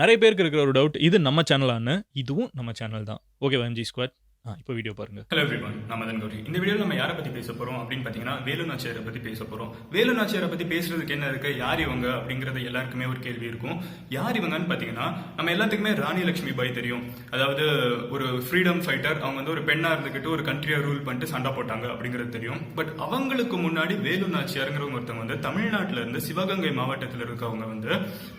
நிறைய பேருக்கு இருக்கிற ஒரு டவுட் இது நம்ம சேனலான்னு இதுவும் நம்ம சேனல் தான். ஓகே எம்ஜி ஸ்குவாட் இப்போ வீடியோ பாருங்க. ஹலோ எவ்ரிவன் நம்ம தன் கௌரி. இந்த வீடியோவில் நம்ம யாரை பத்தி பேச போறோம் அப்படின்னு பாத்தீங்கன்னா வேலு நாச்சியாரை பத்தி பேச போறோம். வேலு நாச்சியாரை பத்தி பேசுறதுக்கு என்ன இருக்கு? யார் இவங்க? அப்படிங்கறது எல்லாருக்குமே ஒரு கேள்வி இருக்கும். யார் இவங்கன்னு பாத்தீங்கன்னா நம்ம எல்லாத்துக்குமே ராணி லட்சுமி பாய் தெரியும். அதாவது ஒரு ஃப்ரீடம் ஃபைட்டர் அவங்க வந்து ஒரு பெண்ணா இருந்துகிட்டு ஒரு கண்ட்ரியை ரூல் பண்ணிட்டு சண்டை போட்டாங்க அப்படிங்கிறது தெரியும். பட் அவங்களுக்கு முன்னாடி வேலு நாச்சியாருங்கிறவங்க ஒருத்தவங்க வந்து தமிழ்நாட்டில் இருந்து சிவகங்கை மாவட்டத்தில் இருக்கவங்க வந்து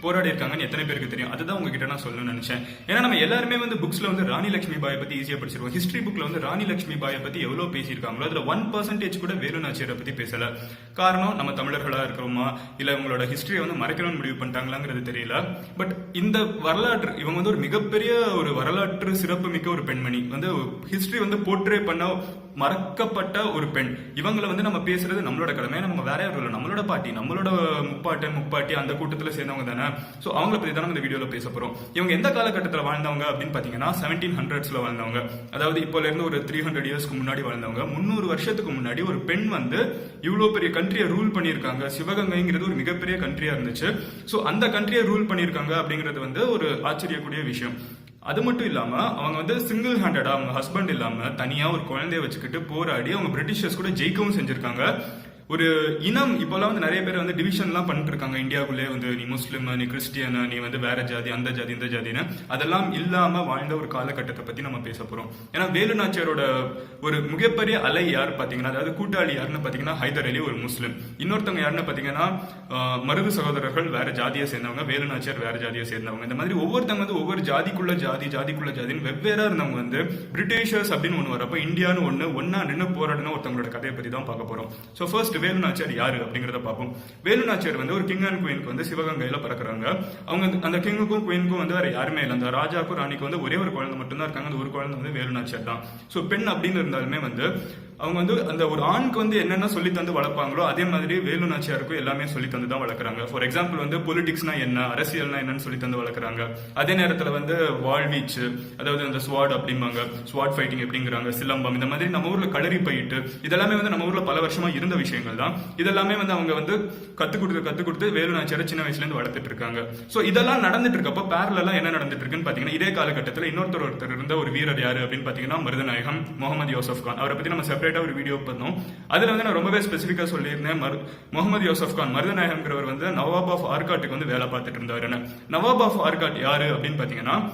போராடி இருக்காங்கன்னு எத்தனை பேருக்கு தெரியும்? அதுதான் உங்ககிட்ட நான் சொல்லணும்னு நினைச்சேன். ஏன்னா நம்ம எல்லாருமே வந்து புக்ஸ்ல வந்து ராணி லட்சுமி பாயை பத்தி ஈஸியாக படிச்சிருவோம். ஹிஸ்ட்ரி புக்ல வந்து ராணி லட்சுமி பாயை பத்தி எவ்வளவு பேசியிருக்காங்களோ அதுல ஒன் பர்சன்டேஜ் கூட வேலு நாச்சியாரை பத்தி பேசல. காரணம் நம்ம தமிழர்களா இருக்கிறோமா? இல்ல உங்களோட ஹிஸ்டரியை வந்து மறைக்கணும்னு முடிவு பண்ணிட்டாங்களாங்கிறது தெரியல. பட் இந்த வரலாற்று இவங்க வந்து ஒரு மிகப்பெரிய ஒரு வரலாற்று சிறப்பு மிக்க ஒரு பெண்மணி. வந்து ஹிஸ்டரி வந்து போர்ட்ரே பண்ண மறக்கப்பட்ட ஒரு பெண். இவங்களை வந்து நம்ம பேசுறது நம்மளோட கடமை. நம்ம வேற யாரும் இல்லை. நம்மளோட பாட்டி நம்மளோட முப்பாட்டன் முப்பாட்டி அந்த கூட்டத்தில் சேர்ந்தவங்க தானே. ஸோ அவங்கள பற்றி தான் இந்த வீடியோவில் பேச போகிறோம் இவங்க எந்த காலகட்டத்தில் வாழ்ந்தவங்க அப்படின்னு பார்த்தீங்கன்னா செவன்டீன் ஹண்ட்ரட்ஸில் வாழ்ந்தவங்க. அதாவது இப்போலேருந்து ஒரு த்ரீ ஹண்ட்ரட் இயர்ஸ்க்கு முன்னாடி வாழ்ந்தவங்க. முந்நூறு வருஷத்துக்கு முன்னாடி ஒரு பெண் வந்து இவ்வளோ பெரிய கண்ட்ரியை ரூல் பண்ணியிருக்காங்க. சிவகங்கைங்கிறது ஒரு மிகப்பெரிய கண்ட்ரியாக இருந்துச்சு. ஸோ அந்த கண்ட்ரியை ரூல் பண்ணியிருக்காங்க அப்படிங்கிறது வந்து ஒரு ஆச்சரியக்கூடிய விஷயம். அது மட்டும் இல்லாம அவங்க வந்து சிங்கிள் ஹேண்டடா அவங்க ஹஸ்பண்ட் இல்லாம தனியா ஒரு குழந்தைய வச்சுக்கிட்டு போராடி அவங்க பிரிட்டிஷர்ஸ் கூட ஜெயிக்கவும் செஞ்சிருக்காங்க. ஒரு இனம் இப்போல்லாம் வந்து நிறைய பேர் வந்து டிவிஷன்லாம் பண்ணிட்டு இருக்காங்க இந்தியாவுக்குள்ளே வந்து நீ முஸ்லீம் நீ கிறிஸ்டியன் நீ வந்து வேற ஜாதி அந்த ஜாதி இந்த ஜாதின்னு. அதெல்லாம் இல்லாம வாழ்ந்த ஒரு காலகட்டத்தை பத்தி நம்ம பேச போறோம். ஏன்னா வேலுநாச்சியாரோட ஒரு மிகப்பெரிய அலை யார் பாத்தீங்கன்னா அதாவது கூட்டாளி யாருன்னு பாத்தீங்கன்னா ஹைதர் அலி ஒரு முஸ்லீம். இன்னொருத்தவங்க யாருன்னு பாத்தீங்கன்னா மருது சகோதரர்கள் வேற ஜாதியை சேர்ந்தவங்க வேலுநாச்சியார் வேற ஜாதியை சேர்ந்தவங்க. இந்த மாதிரி ஒவ்வொருத்தவங்க வந்து ஒவ்வொரு ஜாதிக்குள்ள ஜாதி ஜாதிக்குள்ள ஜாதின்னு வெவ்வேறா இருந்தவங்க வந்து பிரிட்டிஷர்ஸ் அப்படின்னு ஒன்று வரப்போ இந்தியான்னு ஒன்று ஒன்னா நின்று போராடின ஒருத்தவங்களோட கதையை பத்தி தான் பார்க்க போறோம். ஸோ ஃபர்ஸ்ட் ஃபர்ஸ்ட் நாச்சியார் யாரு அப்படிங்கறத பார்ப்போம். வேலுநாச்சியார் வந்து ஒரு கிங் அண்ட் குயினுக்கு வந்து சிவகங்கையில பிறக்குறாங்க. அவங்க அந்த கிங்குக்கும் குயினுக்கும் வந்து வேற யாருமே இல்லை. அந்த ராஜாக்கும் ராணிக்கும் வந்து ஒரே ஒரு குழந்தை மட்டும் தான் இருக்காங்க. அந்த ஒரு குழந்தை வந்து வேலுநாச்சியார் தான் ஸோ பெண் அப்படின்னு இருந்தாலுமே வந்து அவங்க வந்து அந்த ஒரு ஆணுக்கு வந்து என்னென்ன சொல்லி தந்து வளர்ப்பாங்களோ அதே மாதிரி வேலு நாச்சியாருக்கும் எல்லாமே சொல்லி தந்து தான் வளர்க்குறாங்க. ஃபார் எக்ஸாம்பிள் வந்து பொலிட்டிக்ஸ்னா என்ன அரசியல்னா என்னன்னு சொல்லி தந்து வளர்க்குறாங்க. அதே நேரத்தில் வந்து வாழ்வீச்சு அதாவது அந்த ஸ்வாட் அப்படிம்பாங்க ஸ்வாட் ஃபைட்டிங் எப்படிங்கிறாங்க சிலம்பம் இந்த மாதிரி நம்ம ஊரில் களரி பயிட்டு இதெல்லாமே வந்து நம்ம ஊரில் பல வருஷமா இருந்த விஷயங்கள் தான். இதெல்லாமே வந்து அவங்க வந்து கற்றுக் கொடுத்து கற்றுக் கொடுத்து வேலு நாச்சியாரை சின்ன வயசுலேருந்து வளர்த்துட்டு இருக்காங்க. ஸோ இதெல்லாம் நடந்துட்டு இருக்கப்போ பேரலாம் என்ன நடந்துட்டு இருக்குன்னு பார்த்தீங்கன்னா இதே காலகட்டத்தில் இன்னொருத்தர் ஒருத்தர் இருந்த ஒரு வீரர் யாரு அப்படின்னு பார்த்தீங்கன்னா மருதநாயகம் முகமது யோசப் கான். அவரை பற்றி நம்ம செப்பரேட்டாக ஒரு வீடியோ பண்ணோம். அதுல வந்து நான் ரொம்பவே ஸ்பெசிஃபிக்கா சொல்லியிருந்தேன். மரு- முகமது யோசப் கான் மருதநாயகம்ங்கிறவர் வந்து நவாப் ஆஃப் ஆர்காட்டுக்கு வந்து வேலை பார்த்துட்டு இருந்தாருன்னு நவாப் ஆஃப் ஆர்காட் யாரு அப்படின்னு பார்த்தீங்கன்னா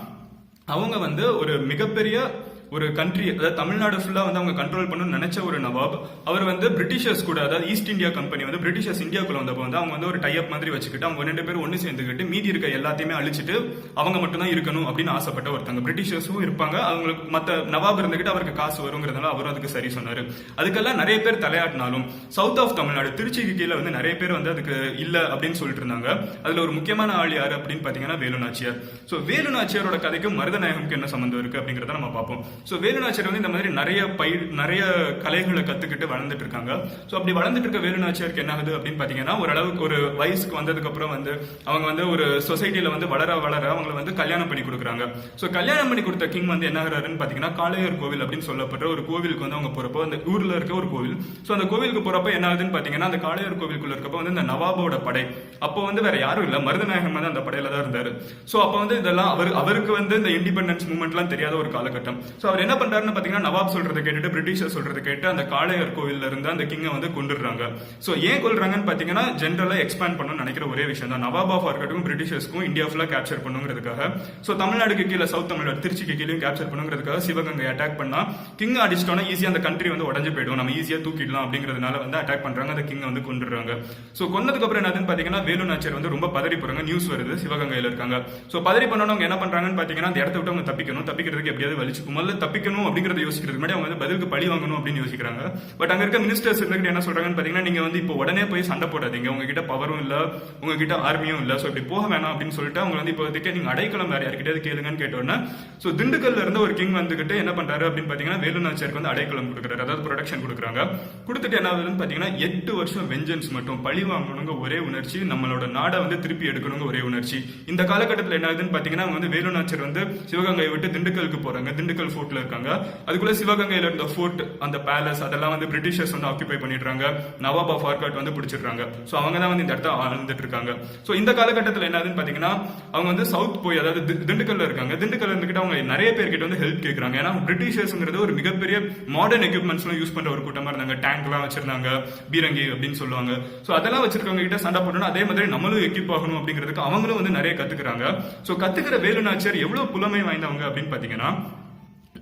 அவங்க வந்து ஒரு மிகப்பெரிய ஒரு கண்ட்ரி அதாவது தமிழ்நாடு ஃபுல்லாக வந்து அவங்க கண்ட்ரோல் பண்ணணும்னு நினைச்ச ஒரு நவாப் அவர் வந்து பிரிட்டிஷர்ஸ் கூட அதாவது ஈஸ்ட் இந்தியா கம்பெனி வந்து பிரிட்டிஷர்ஸ் இந்தியாவுக்குள்ள வந்தப்போ வந்து அவங்க வந்து ஒரு டைப் மாதிரி வச்சுக்கிட்டு அவங்க ரெண்டு பேரும் ஒன்று சேர்ந்துக்கிட்டு மீதி இருக்க எல்லாத்தையுமே அழிச்சிட்டு அவங்க மட்டும் தான் இருக்கணும் அப்படின்னு ஆசைப்பட்ட ஒருத்தங்க. பிரிட்டிஷர்ஸும் இருப்பாங்க. அவங்களுக்கு மற்ற நவாப் இருந்துகிட்டு அவருக்கு காசு வருங்கிறதுனால அவரும் அதுக்கு சரி சொன்னார். அதுக்கெல்லாம் நிறைய பேர் தலையாட்டினாலும் சவுத் ஆஃப் தமிழ்நாடு திருச்சிக்கு கீழே வந்து நிறைய பேர் வந்து அதுக்கு இல்லை அப்படின்னு சொல்லிட்டு இருந்தாங்க. அதில் ஒரு முக்கியமான ஆள் யார் அப்படின்னு பார்த்தீங்கன்னா வேலு நாச்சியார் ஸோ வேலு நாச்சியாரோட கதைக்கும் மருதநாயகம்க்கு என்ன சம்மந்தம் இருக்குது அப்படிங்கிறத நம்ம பார்ப்போம். ஸோ வேலுநாச்சியார் வந்து இந்த மாதிரி நிறைய பயிர் நிறைய கலைகளை கத்துக்கிட்டு வளர்ந்துட்டு இருக்காங்க ஸோ அப்படி வளர்ந்துட்டு இருக்க வேலுநாச்சியருக்கு என்ன ஆகுது அப்படின்னு பார்த்தீங்கன்னா ஓரளவுக்கு ஒரு வயசுக்கு வந்ததுக்கு அப்புறம் வந்து அவங்க வந்து ஒரு சொசைட்டில வந்து வளர வளர அவங்களை வந்து கல்யாணம் பண்ணி கொடுக்குறாங்க. ஸோ கல்யாணம் பண்ணி கொடுத்த கிங் வந்து என்ன ஆகிறாருன்னு பாத்தீங்கன்னா காளையர் கோவில் அப்படின்னு சொல்லப்படுற ஒரு கோவிலுக்கு வந்து அவங்க போறப்போ அந்த ஊர்ல இருக்க ஒரு கோவில். ஸோ அந்த கோவிலுக்கு போகிறப்ப என்ன ஆகுதுன்னு பாத்தீங்கன்னா அந்த காளையர் கோவிலுக்குள்ள இருக்கப்போ வந்து இந்த நவாபோட படை. அப்போ வந்து வேற யாரும் இல்லை மருதநாயகம் வந்து அந்த படையில தான் இருந்தார். சோ அப்போ வந்து இதெல்லாம் அவர் அவருக்கு வந்து இந்த இண்டிபெண்டன்ஸ் மூமெண்ட்லாம் தெரியாத ஒரு காலகட்டம். ஸோ அவர் என்ன பண்றாருன்னு பாத்தீங்கன்னா நவாப் சொல்றதை கேட்டுட்டு பிரிட்டிஷர் சொல்றதை கேட்டு அந்த காளையர் கோவில்ல இருந்து அந்த கிங்கை வந்து கொண்டுடுறாங்க. சோ ஏன் கொள்றாங்கன்னு பாத்தீங்கன்னா ஜென்ரலா எக்ஸ்பேண்ட் பண்ணணும்னு நினைக்கிற ஒரே விஷயம் தான். நவாப் ஆஃப் இருக்கட்டும் பிரிட்டிஷர்ஸ்க்கும் இந்தியா ஃபுல்லா கேப்சர் பண்ணுங்கிறதுக்காக. சோ தமிழ்நாடுக்கு கீழே சவுத் தமிழ்நாடு திருச்சிக்கு கீழே கேப்சர் பண்ணுங்கிறதுக்காக சிவகங்கை அட்டாக் பண்ணா கிங் அடிச்சிட்டோம்னா ஈஸியா அந்த கண்ட்ரி வந்து உடஞ்சு போயிடும். நம்ம ஈஸியா தூக்கிடலாம் அப்படிங்கிறதுனால வந்து அட்டாக் பண்றாங்க அந்த கிங்கை வந்து கொண்டுடுறாங்க. சோ கொன்னதுக்கு அப்புறம் என்னதுன்னு பாத்தீங்கன்னா வேலு நாச்சியார் வந்து ரொம்ப பதறி போறாங்க. நியூஸ் வருது சிவகங்கையில இருக்காங்க. சோ பதறி பண்ணவங்க என்ன பண்றாங்கன்னு பாத்தீங்கன்னா அந்த இடத்த விட்டு அவங்க தப்பிக்கணும். தப்பிக்கிறதுக்கு எப்படியாவது வலிச்சு முதல்ல தப்பிக்கணும் அப்படிங்கறத யோசிக்கிறதுக்கு முன்னாடி அவங்க வந்து பதிலுக்கு பழி வாங்கணும் அப்படின்னு யோசிக்கிறாங்க. பட் அங்க இருக்க மினிஸ்டர்ஸ் இருந்துகிட்டு என்ன சொல்றாங்கன்னு பாத்தீங்கன்னா நீங்க வந்து இப்போ உடனே போய் சண்டை போடாதீங்க. உங்ககிட்ட பவரும் இல்ல உங்ககிட்ட ஆர்மியும் இல்ல. சோ இப்படி போக வேணாம் அப்படின்னு சொல்லிட்டு அவங்க வந்து இப்போதைக்கு நீங்க அடைக்கலம் வேற யார்கிட்டயாவது கேளுங்கன்னு கேட்டோன்னா சோ திண்டுக்கல்ல இருந்து ஒரு கிங் வந்துகிட்டு என்ன பண்றாரு அப்படின்னு பாத்தீங்கன்னா வேலு வந்து அடைக்கலம் கொடுக்குறாரு. அதாவது ப்ரொடக்ஷன் கொடுக்குறாங்க. கொடுத்துட்டு என்ன ஆகுதுன்னு பாத்தீங்கன்னா எட்டு வருஷம் வெஞ்சன்ஸ் மட்டும் பழி வாங்கணுங்க ஒரே உணர்ச்சி நம்மளோட நாடை வந்து திருப்பி எடுக்கணுங்க ஒரே உணர்ச்சி. இந்த காலகட்டத்தில் என்ன ஆகுதுன்னு பாத்தீங்கன்னா அவங்க வந்து வேலு வந்து சிவகங்கை விட்டு திண்டுக்கலுக்கு போறாங்க. திண்டுக்கல் ஃபோர்ட்ல இருக்காங்க. அதுக்குள்ள சிவகங்கையில இருந்த ஃபோர்ட் அந்த பேலஸ் அதெல்லாம் வந்து பிரிட்டிஷர்ஸ் வந்து ஆக்குபை பண்ணிடுறாங்க. நவாப் ஆஃப் ஆர்காட் வந்து பிடிச்சிடுறாங்க. ஸோ அவங்க தான் வந்து இந்த இடத்த ஆழ்ந்துட்டு இருக்காங்க ஸோ இந்த காலகட்டத்தில் என்னதுன்னு பாத்தீங்கன்னா அவங்க வந்து சவுத் போய் அதாவது திண்டுக்கல்ல இருக்காங்க. திண்டுக்கல்ல இருந்துகிட்டு அவங்க நிறைய பேர்கிட்ட வந்து ஹெல்ப் கேட்கறாங்க ஏன்னா பிரிட்டிஷர்ஸ்ங்கிறது ஒரு மிகப்பெரிய மாடர்ன் எக்யூப்மெண்ட்ஸ்லாம் யூஸ் பண்ற ஒரு கூட்டமா இருந்தாங்க. டேங்க்லாம் வச்சிருந்தாங்க. பீரங்கி அப்படின்னு சொல்லுவாங்க. ஸோ அதெல்லாம் வச்சிருக்கவங்க கிட்ட சண்டை போடணும் அதே மாதிரி நம்மளும் எக்யூப் ஆகணும் அப்படிங்கிறதுக்கு அவங்களும் வந்து நிறைய கத்துக்கிறாங்க. ஸோ கத்துக்கிற வேலுநாச்சியார் எவ்வளவு புலமை வாய்ந்தவங்க அப்படின்னு பாத்தீங்கன்னா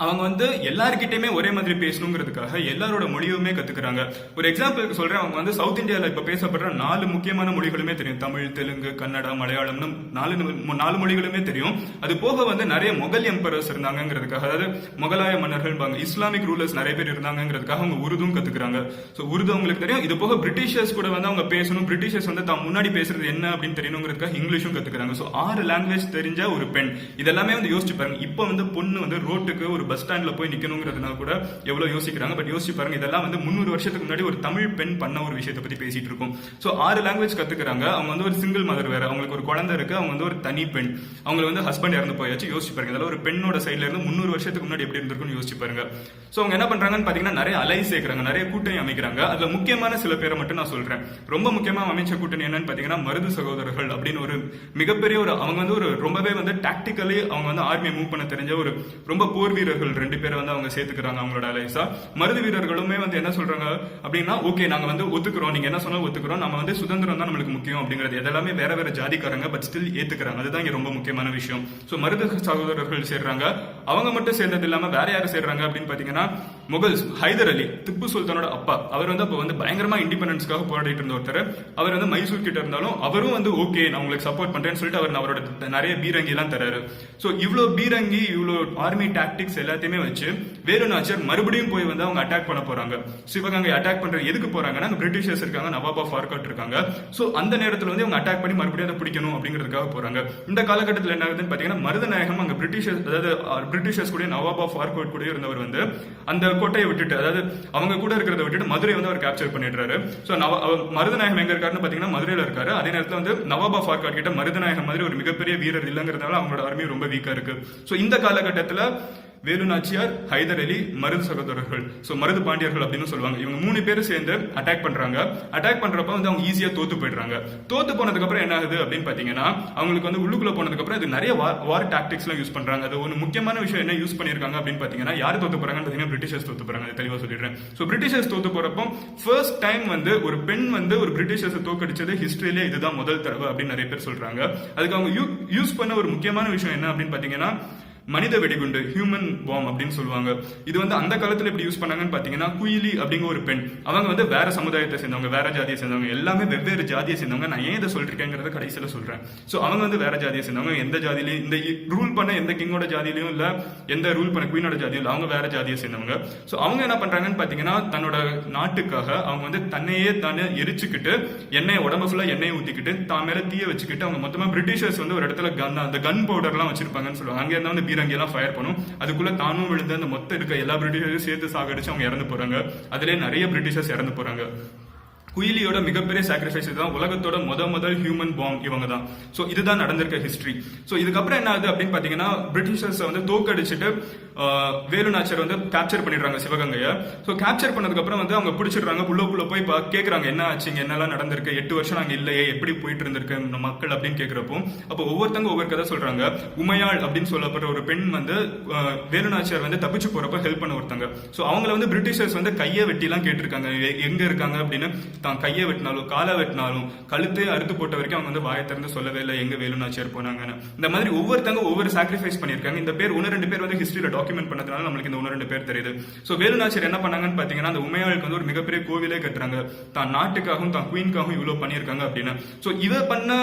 அவங்க வந்து எல்லாருக்கிட்டையுமே ஒரே மாதிரி பேசணுங்கிறதுக்காக எல்லாரோட மொழியுமே கத்துக்கிறாங்க. ஒரு எக்ஸாம்பிளுக்கு சொல்றேன் அவங்க வந்து சவுத் இந்தியாவில் இப்ப பேசப்படுற நாலு முக்கியமான மொழிகளுமே தெரியும். தமிழ் தெலுங்கு கன்னடா மலையாளம்னு நாலு நாலு மொழிகளுமே தெரியும். அது போக வந்து நிறைய முகல் எம்பரர்ஸ் இருந்தாங்கிறதுக்காக அதாவது முகலாய மன்னர்கள் இஸ்லாமிக் ரூலர்ஸ் நிறைய பேர் இருந்தாங்கிறதுக்காக அவங்க உருதும் கத்துக்கிறாங்க. ஸோ உருது அவங்களுக்கு தெரியும். இது போக பிரிட்டிஷர்ஸ் கூட வந்து அவங்க பேசணும். பிரிட்டிஷர்ஸ் வந்து தான் முன்னாடி பேசுறது என்ன அப்படின்னு தெரியணுங்கிறதுக்காக இங்கிலீஷும் கத்துக்கிறாங்க. ஸோ ஆறு லாங்குவேஜ் தெரிஞ்ச ஒரு பெண். இதெல்லாமே வந்து யோசிச்சு பாருங்க. இப்போ வந்து பொண்ணு வந்து ரோட்டுக்கு ஒரு பஸ் ஸ்டாண்ட்ல போய் நிக்கணுங்கிறதுனால கூட எவ்வளவு யோசிக்கிறாங்க. பட் யோசிச்சு பாருங்க இதெல்லாம் வந்து முந்நூறு வருஷத்துக்கு முன்னாடி ஒரு தமிழ் பெண் பண்ண ஒரு விஷயத்தை பத்தி பேசிட்டு இருக்கோம். ஸோ ஆறு லாங்குவேஜ் கத்துக்கிறாங்க. அவங்க வந்து ஒரு சிங்கிள் மதர் வேற. அவங்களுக்கு ஒரு குழந்தை இருக்கு. அவங்க வந்து ஒரு தனி பெண். அவங்க வந்து ஹஸ்பண்ட் இறந்து போயாச்சு. யோசிச்சு பாருங்க இதெல்லாம் ஒரு பெண்ணோட சைடுல இருந்து முந்நூறு வருஷத்துக்கு முன்னாடி எப்படி இருந்திருக்கும்னு யோசிச்சு பாருங்க. ஸோ அவங்க என்ன பண்றாங்கன்னு பாத்தீங்கன்னா நிறைய அலை சேர்க்கறாங்க. நிறைய கூட்டணி அமைக்கிறாங்க. அதுல முக்கியமான சில பேரை மட்டும் நான் சொல்றேன். ரொம்ப முக்கியமா அமைச்ச கூட்டணி என்னன்னு பாத்தீங்கன்னா மருது சகோதரர்கள் அப்படின்னு ஒரு மிகப்பெரிய ஒரு அவங்க வந்து ஒரு ரொம்பவே வந்து டாக்டிக்கலி அவங்க வந்து ஆர்மியை மூவ் பண்ண தெரிஞ்ச ஒரு ரொம்ப போர் வீரர்கள் ரெண்டு பேரை வந்து அவங்க சேர்த்துக்கிறாங்க அவங்களோட அலைஸா மருது வீரர்களுமே வந்து என்ன சொல்றாங்க அப்படின்னா ஓகே நாங்க வந்து ஒத்துக்கிறோம். நீங்க என்ன சொன்னாலும் ஒத்துக்கிறோம். நம்ம வந்து சுதந்திரம் தான் நம்மளுக்கு முக்கியம் அப்படிங்கிறது. எல்லாமே வேற வேற ஜாதிக்காரங்க பட் ஸ்டில் ஏத்துக்கிறாங்க. அதுதான் இங்க ரொம்ப முக்கியமான விஷயம். சோ மருது சகோதரர்கள் சேர்றாங்க. அவங்க மட்டும் சேர்ந்தது இல்லாம வேற யாரும் சேர்றாங்க அப்படின்னு பாத்தீங்கன்னா முகல்ஸ் ஹைதர் அலி திப்பு சுல்தானோட அப்பா. அவர் வந்து அப்போ வந்து பயங்கரமா இண்டிபெண்டன்ஸ்க்காக போராடிட்டு இருந்த ஒருத்தர். அவர் வந்து மைசூர் கிட்ட இருந்தாலும் அவரும் வந்து ஓகே நான் உங்களுக்கு சப்போர்ட் பண்றேன்னு சொல்லிட்டு அவர் அவரோட நிறைய பீரங்கி எல்லாம் தராரு சோ இவ்ளோ பீரங்கி இவ்வளோ ஆர்மி டாக்டிக்ஸ் எல்லாத்தையுமே வச்சு வேலு நாச்சியார் மறுபடியும் போய் வந்து அவங்க அட்டாக் பண்ண போறாங்க. சிவகங்கை அட்டாக் பண்ற எதுக்கு போறாங்கன்னா அங்க பிரிட்டிஷர்ஸ் இருக்காங்க நவாப் ஆஃப் ஆர்காட் இருக்காங்க. சோ அந்த நேரத்துல வந்து அவங்க அட்டாக் பண்ணி மறுபடியும் அதை பிடிக்கணும் அப்படிங்கிறதுக்காக போறாங்க. இந்த காலகட்டத்தில் என்ன ஆகுதுன்னு பாத்தீங்கன்னா மருதநாயகம் அங்க பிரிட்டிஷர் அதாவது பிரிட்டிஷர்ஸ் கூட நவாப் ஆஃப் ஆர்கோட் கூட இருந்தவர் வந்து அந்த கோட்டையை விட்டுட்டு அதாவது அவங்க கூட இருக்கிறத விட்டுட்டு மதுரை வந்து அவர் கேப்சர் பண்ணிடுறாரு. ஸோ நவ மருதநாயகம் எங்க இருக்காருன்னு பாத்தீங்கன்னா மதுரையில இருக்காரு. அதே நேரத்தில் வந்து நவாப் ஆஃப் ஆர்காட் கிட்ட மருதநாயகம் மாதிரி ஒரு மிகப்பெரிய வீரர் இல்லைங்கிறதுனால அவங்களோட ஆர்மி ரொம்ப வீக்கா இருக்கு. ஸோ இந்த காலகட்டத்தில் வேலு நாச்சியார் ஹைதர் அலி மருது சகோதரர்கள். ஸோ மருது பாண்டியர்கள் அப்படின்னு சொல்லுவாங்க. இவங்க மூணு பேரும் சேர்ந்து அட்டாக் பண்றாங்க. அட்டாக் பண்றப்ப வந்து அவங்க ஈஸியா தோத்து போயிடுறாங்க. தோத்து போனதுக்கு அப்புறம் என்ன ஆகுது அப்படின்னு பாத்தீங்கன்னா அவங்களுக்கு வந்து உள்ளுக்குள்ள போனதுக்கு அப்புறம் இது நிறைய வார் டாக்டிக்ஸ் எல்லாம் யூஸ் பண்றாங்க. அது ஒரு முக்கியமான விஷயம் என்ன யூஸ் பண்ணிருக்காங்க அப்படின்னு பாத்தீங்கன்னா யார் தோத்து போறாங்கன்னு பாத்தீங்கன்னா பிரிட்டிஷர்ஸ் தோத்து போறாங்க. அது தெளிவா சொல்லிடுறேன். ஸோ பிரிட்டிஷர்ஸ் தோத்து போறப்போ ஃபர்ஸ்ட் டைம் வந்து ஒரு பெண் வந்து ஒரு பிரிட்டிஷர்ஸ் தோக்கடிச்சது ஹிஸ்டரியிலே இதுதான் முதல் தடவை அப்படின்னு நிறைய பேர் சொல்றாங்க. அதுக்கு அவங்க யூஸ் பண்ண ஒரு முக்கியமான விஷயம் என்ன அப்படின்னு பாத்தீங்கன்னா மனித வெடிகுண்டு ஹியூமன் பாம் அப்படின்னு சொல்லுவாங்க. இது வந்து அந்த காலத்துல எப்படி யூஸ் பண்ணாங்கன்னு பாத்தீங்கன்னா குயிலி அப்படிங்கிற ஒரு பெண். அவங்க வந்து வேற சமுதாயத்தை சேர்ந்தவங்க வேற ஜாதியை சேர்ந்தவங்க எல்லாமே வெவ்வேறு ஜாதியை சேர்ந்தவங்க. நான் ஏன் இதை சொல்லிருக்கேங்கிறத கடைசியில சொல்றேன். சோ அவங்க வந்து வேற ஜாதியை சேர்ந்தவங்க. எந்த ஜாதியிலையும் இந்த ரூல் பண்ண எந்த கிங்கோட ஜாதியிலையும் இல்லை எந்த ரூல் பண்ண குயினோட ஜாதியும் இல்லை அவங்க வேற ஜாதியை சேர்ந்தவங்க. ஸோ அவங்க என்ன பண்றாங்கன்னு பார்த்தீங்கன்னா தன்னோட நாட்டுக்காக அவங்க வந்து தன்னையே தானே எரிச்சுக்கிட்டு எண்ணெய் உடம்பு ஃபுல்லாக எண்ணெய் ஊற்றிக்கிட்டு தான் மேலே தீய வச்சுக்கிட்டு அவங்க மொத்தமாக பிரிட்டிஷர்ஸ் வந்து ஒரு இடத்துல கன் அந்த கன் பவுடர்லாம் வச்சிருப்பாங்கன்னு சொல்லுவாங்க. அங்கே இருந்தால் வந்து பீரங்கி எல்லாம் ஃபயர் பண்ணும். அதுக்குள்ள தானும் விழுந்து அந்த மொத்த இருக்க எல்லா பிரிட்டிஷரையும் சேர்த்து சாகடிச்சு அவங்க இறந்து போறாங்க. அதுலேயே நிறைய பிரிட்டிஷர்ஸ் இறந்து போறாங்க. குயிலியோட மிகப்பெரிய சாக்ரிஃபைஸ் தான் உலகத்தோட முத முதல் ஹியூமன் பாம் இவங்க தான் ஸோ இதுதான் நடந்திருக்க ஹிஸ்டரி ஸோ இதுக்கப்புறம் என்ன ஆகுது அப்படின்னு பார்த்தீங்கன்னா பிரிட்டிஷர்ஸை வந்து தோக்கடிச்சிட்டு ஆஹ், வேலு வந்து கேப்சர் பண்ணிடுறாங்க சிவகங்கையை. ஸோ கேப்சர் பண்ணதுக்கப்புறம் வந்து அவங்க பிடிச்சிடுறாங்க. உள்ளுக்குள்ள போய் இப்போ கேட்குறாங்க என்ன ஆச்சுங்க என்னெல்லாம் நடந்திருக்கு? எட்டு வருஷம் நாங்கள் இல்லையே. எப்படி போயிட்டு இருந்திருக்கு மக்கள்? அப்படின்னு கேட்குறப்போ அப்போ ஒவ்வொருத்தங்க ஒவ்வொரு கதை சொல்றாங்க. உமையாள் அப்படின்னு சொல்லப்படுற ஒரு பெண் வந்து ஆஹ், வேலு வந்து தப்பிச்சு போறப்ப ஹெல்ப் பண்ண ஒருத்தங்க. ஸோ அவங்கள வந்து பிரிட்டிஷர்ஸ் வந்து கையை வெட்டிலாம் கேட்டிருக்காங்க. எ- எங்க இருக்காங்க? அப்படின்னு தான் கையை வெட்டினாலும் காலை வெட்டினாலும் கழுத்தே அறுத்து போட்ட வரைக்கும் அவங்க வந்து வாயை திறந்து சொல்லவே இல்லை எங்க வேலு நாச்சியார் போனாங்கன்னு. இந்த மாதிரி ஒவ்வொருத்தங்க ஒவ்வொரு சாக்ரிஃபைஸ் பண்ணியிருக்காங்க. இந்த பேர் ஒன்று ரெண்டு பேர் வந்து ஹிஸ்டரியில டாக்குமெண்ட் பண்ணதுனால நம்மளுக்கு இந்த ஒன்று ரெண்டு பேர் தெரியுது. ஸோ வேலுநாச்சியார் என்ன பண்ணாங்கன்னு பார்த்தீங்கன்னா அந்த உமையாளுக்கு வந்து ஒரு மிகப்பெரிய கோவிலே கட்டுறாங்க. தான் நாட்டுக்காகவும் தான் குயின்காகவும் இவ்வளோ பண்ணியிருக்காங்க அப்படின்னு. ஸோ இதை பண்ண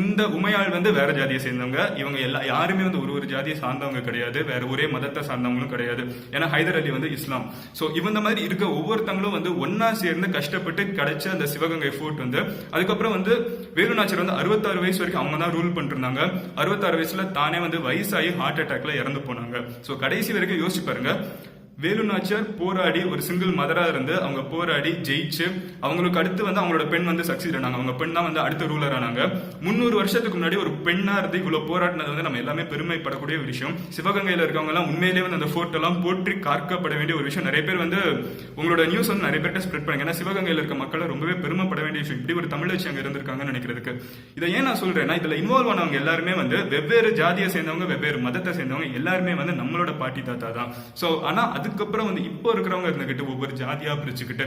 இந்த உமையாள் வந்து வேற ஜாதியை சேர்ந்தவங்க. இவங்க எல்லா யாருமே வந்து ஒரு ஒரு ஜாதியை சார்ந்தவங்க கிடையாது. வேற ஒரே மதத்தை சார்ந்தவங்களும் கிடையாது. ஏன்னா ஹைதர் அலி வந்து இஸ்லாம். ஸோ இவந்த மாதிரி இருக்க ஒவ்வொருத்தங்களும் வந்து ஒன்னா சேர்ந்து கஷ்டப்பட்டு கடை அடிச்ச அந்த சிவகங்கை ஃபோர்ட் வந்து அதுக்கப்புறம் வந்து வேலுநாச்சியர் வந்து அறுபத்தாறு வயசு வரைக்கும் அவங்க தான் ரூல் பண்ணிட்டு இருந்தாங்க அறுபத்தாறு வயசுல தானே வந்து வயசாகி ஹார்ட் அட்டாக்ல இறந்து போனாங்க. ஸோ கடைசி வரைக்கும் யோசிச்சு பாருங்க வேலு நாச்சியார் போராடி ஒரு சிங்கிள் மதராக இருந்து அவங்க போராடி ஜெயிச்சு அவங்களுக்கு அடுத்து வந்து அவங்களோட பெண் வந்து சக்சீட் ஆனாங்க. அவங்க பெண் தான் வந்து அடுத்த ரூலர் ஆனாங்க. முந்நூறு வருஷத்துக்கு முன்னாடி ஒரு பெண்ணாக இருந்து இவ்வளோ போராடினது வந்து நம்ம எல்லாமே பெருமைப்படக்கூடிய ஒரு விஷயம். சிவகங்கையில் இருக்கவங்க எல்லாம் உண்மையிலேயே வந்து அந்த ஃபோட்டோலாம் போற்றி காக்கப்பட வேண்டிய ஒரு விஷயம். நிறைய பேர் வந்து உங்களோட நியூஸ் வந்து நிறைய பேர்ட்ட ஸ்ப்ரெட் பண்ணுங்க. ஏன்னா சிவகங்கையில் இருக்க மக்கள் ரொம்பவே பெருமைப்பட வேண்டிய விஷயம். இப்படி ஒரு தமிழச்சி அங்க இருந்திருக்காங்கன்னு நினைக்கிறதுக்கு. இதை ஏன் நான் சொல்றேன்னா இதில் இன்வால்வ் ஆனவங்க எல்லாருமே வந்து வெவ்வேறு ஜாதியை சேர்ந்தவங்க வெவ்வேறு மதத்தை சேர்ந்தவங்க எல்லாருமே வந்து நம்மளோட பாட்டி தாத்தா தான். ஸோ ஆனால் அது அதுக்கப்புறம் வந்து இப்போ இருக்கிறவங்க இருந்துகிட்டு ஒவ்வொரு ஜாதியா பிரிச்சுக்கிட்டு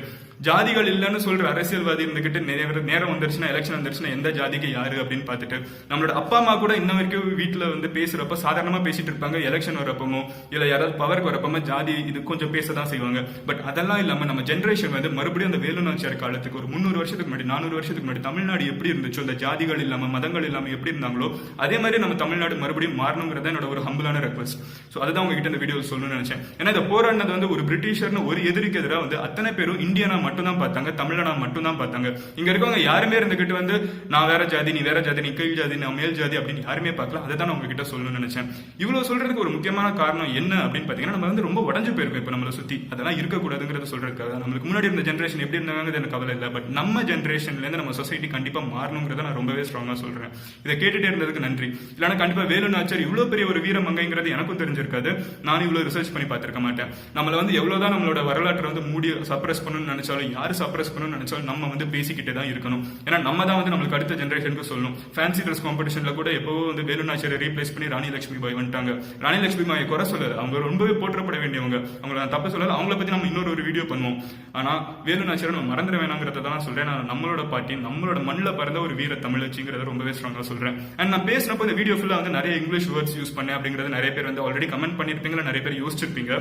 ஜாதிகள் இல்லைன்னு சொல்ற அரசியல்வாதி இருந்துகிட்டு நேரம் நேரம் வந்துருச்சுன்னா எலெக்ஷன் வந்துருச்சுன்னா எந்த ஜாதிக்கு யாரு அப்படின்னு பார்த்துட்டு நம்மளோட அப்பா அம்மா கூட இன்ன வரைக்கும் வீட்டில் வந்து பேசுறப்ப சாதாரணமா பேசிட்டு இருப்பாங்க. எலெக்ஷன் வரப்பமோ இல்ல யாராவது பவருக்கு வரப்பமோ ஜாதி இது கொஞ்சம் பேச தான் செய்வாங்க. பட் அதெல்லாம் இல்லாம நம்ம ஜென்ரேஷன் வந்து மறுபடியும் அந்த வேலுநாச்சியார் காலத்துக்கு ஒரு முந்நூறு வருஷத்துக்கு முன்னாடி நானூறு வருஷத்துக்கு முன்னாடி தமிழ்நாடு எப்படி இருந்துச்சோ அந்த ஜாதிகள் இல்லாம மதங்கள் இல்லாம எப்படி இருந்தாங்களோ அதே மாதிரி நம்ம தமிழ்நாடு மறுபடியும் மாறணுங்கிறத என்னோட ஒரு ஹம்பிளான ரெக்வஸ்ட் ஸோ அதுதான் உங்ககிட்ட இந்த வீடியோ சொல்லணும்னு நினைச்சேன். ஏன்னா இந்த போராட்டம் போராடினது வந்து ஒரு பிரிட்டிஷர்னு ஒரு எதிரிக்கு எதிராக வந்து அத்தனை பேரும் இந்தியனா மட்டும்தான் பார்த்தாங்க தமிழனா மட்டும்தான் பார்த்தாங்க. இங்க இருக்கவங்க யாருமே இருந்துகிட்டு வந்து நான் வேற ஜாதி நீ வேற ஜாதி நீ கீழ் ஜாதி நான் மேல் ஜாதி அப்படின்னு யாருமே பார்க்கல. அதை தான் நான் உங்ககிட்ட சொல்லணும்னு நினைச்சேன். இவ்வளவு சொல்றதுக்கு ஒரு முக்கியமான காரணம் என்ன அப்படின்னு பாத்தீங்கன்னா நம்ம வந்து ரொம்ப உடஞ்சு போயிருக்கோம் இப்ப நம்மளை சுத்தி. அதெல்லாம் இருக்கக்கூடாதுங்கிறத சொல்றதுக்காக நம்மளுக்கு முன்னாடி இருந்த ஜென்ரேஷன் எப்படி இருந்தாங்க எனக்கு கவலை இல்லை. பட் நம்ம ஜென்ரேஷன்ல இருந்து நம்ம சொசைட்டி கண்டிப்பா மாறணுங்கிறத நான் ரொம்பவே ஸ்ட்ராங்கா சொல்றேன். இதை கேட்டுட்டே இருந்ததுக்கு நன்றி. இல்லைன்னா கண்டிப்பா வேலு நாச்சர் இவ்வளவு பெரிய ஒரு வீர மங்கைங்கிறது எனக்கும் தெரிஞ்சிருக்காது. நானும் இவ்வளவு ரிசர்ச் பண்ணி பார்த்திருக்க மாட்டேன். நம்மளை வந்து எவ்வளவுதான் நம்மளோட வரலாற்றை வந்து மூடி சப்ரஸ் பண்ணணும்னு நினைச்சாலும் யாரு சப்ரஸ் பண்ணணும்னு நினைச்சாலும் நம்ம வந்து பேசிக்கிட்டே தான் இருக்கணும். ஏன்னா நம்ம தான் வந்து நம்மளுக்கு அடுத்த ஜென்ரேஷனுக்கு சொல்லணும். ஃபேன்சி ட்ரெஸ் காம்படிஷன்ல கூட எப்போவோ வந்து வேலுநாச்சியரை ரீப்ளேஸ் பண்ணி ராணி லட்சுமி பாய் வந்துட்டாங்க. ராணி லட்சுமி பாய் குறை சொல்லல. அவங்க ரொம்பவே போற்றப்பட வேண்டியவங்க. அவங்கள நான் தப்பு சொல்லல. அவங்கள பத்தி நம்ம இன்னொரு ஒரு வீடியோ பண்ணுவோம். ஆனா வேலுநாச்சியரை நம்ம மறந்துட வேணாங்கிறத தான் சொல்றேன். நான் நம்மளோட பாட்டி நம்மளோட மண்ணில் பிறந்த ஒரு வீர தமிழச்சிங்கிறத ரொம்பவே ஸ்ட்ராங்காக சொல்றேன். அண்ட் நான் பேசினப்போ இந்த வீடியோ ஃபுல்லா வந்து நிறைய இங்கிலீஷ் வேர்ட்ஸ் யூஸ் பண்ணேன் அப்படிங்கிறது நிறைய பேர் வந்து ஆல்ரெடி கமெண்ட் பண்ணிருப்பீங்க. நிறைய பேர் யோசிச்சிருப்பீங்க.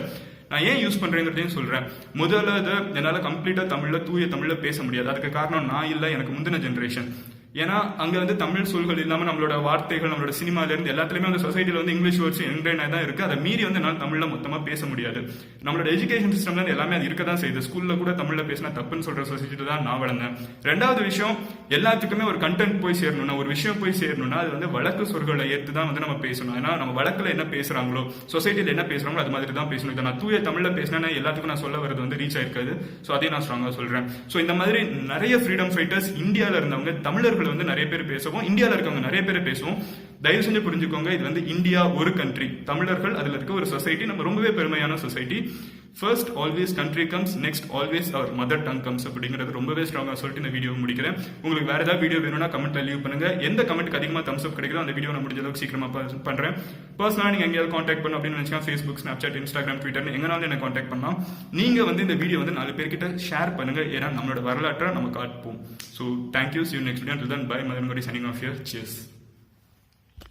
நான் ஏன் யூஸ் பண்ணுறேங்கிறதையும் சொல்கிறேன் முதல்ல என்னால் கம்ப்ளீட்டாக தமிழில் தூய தமிழில் பேச முடியாது. அதுக்கு காரணம் நான் இல்லை எனக்கு முந்தின ஜென்ரேஷன் ஏன்னா அங்க வந்து தமிழ் சொல்கள் இல்லாம நம்மளோட வார்த்தைகள் நம்மளோட சினிமால இருந்து எல்லாத்துலயுமே வந்து சொசைட்டில வந்து இங்கிலீஷ் வேர்ட்ஸ் என்கிரேன் தான் இருக்கு. அதை மீறி வந்து என்னால் தமிழ்ல மொத்தமா பேச முடியாது. நம்மளோட எஜுகேஷன் சிஸ்டம்ல இருந்து எல்லாமே அது இருக்க தான் செய்யுது ஸ்கூல்ல கூட தமிழ்ல பேசினா தப்புன்னு சொல்ற சொசைட்டி தான் நான் வளர்ந்தேன். ரெண்டாவது விஷயம் எல்லாத்துக்குமே ஒரு கண்டென்ட் போய் சேரணும்னா ஒரு விஷயம் போய் சேரணும்னா அது வந்து வழக்கு சொற்களை ஏற்று தான் வந்து நம்ம பேசணும். ஏன்னா நம்ம வழக்குல என்ன பேசுறாங்களோ சொசைட்டில என்ன பேசுறாங்களோ அது மாதிரி தான் பேசணும். இதை நான் தூய தமிழ்ல பேசினா எல்லாத்துக்கும் நான் சொல்ல வரது வந்து ரீச் ஆயிருக்காது. ஸோ அதையும் நான் ஸ்ட்ராங்கா சொல்றேன். ஸோ இந்த மாதிரி நிறைய ஃப்ரீடம் ஃபைட்டர்ஸ் இந்தியாவில் இருந்தவங்க தமிழர்கள் வந்து நிறைய பேர் பேசுவோம் இந்தியாவில் இருக்கவங்க நிறைய பேர் பேசுவோம். தயவு செஞ்சு புரிஞ்சுக்கோங்க இது வந்து இந்தியா ஒரு கண்ட்ரி தமிழர்கள் அதுல இருக்க ஒரு சொசைட்டி நம்ம ரொம்பவே பெருமையான society first always country comes next always our mother tongue comes அப்படிங்கிறது ரொம்பவே ஸ்ட்ராங்காக சொல்லிட்டு இந்த வீடியோ முடிக்கிறேன். உங்களுக்கு வேற ஏதாவது வீடியோ வேணும்னா கமெண்ட்டில் லீவ் பண்ணுங்க. எந்த கமெண்ட்டுக்கு அதிகமாக தம்ஸ் அப் கிடைக்கிறோ அந்த வீடியோ நான் முடிஞ்ச அளவுக்கு சீக்கிரமாக பண்ணுறேன் பண்றேன். பர்சனலாக நீங்கள் எங்கேயாவது காண்டாக்ட் பண்ணணும் அப்படின்னு நினைச்சா ஃபேஸ்புக் ஸ்னாப்சாட் இன்ஸ்டாகிராம் ட்விட்டர் எங்கனாலும் என்ன காண்டாக்ட் பண்ணலாம். நீங்கள் வந்து இந்த வீடியோ வந்து நாலு பேர்கிட்ட ஷேர் பண்ணுங்க. ஏன்னா நம்மளோட வரலாற்றை நம்ம காட்டுப்போம் so thank you see you next video than bye Madan signing off here cheers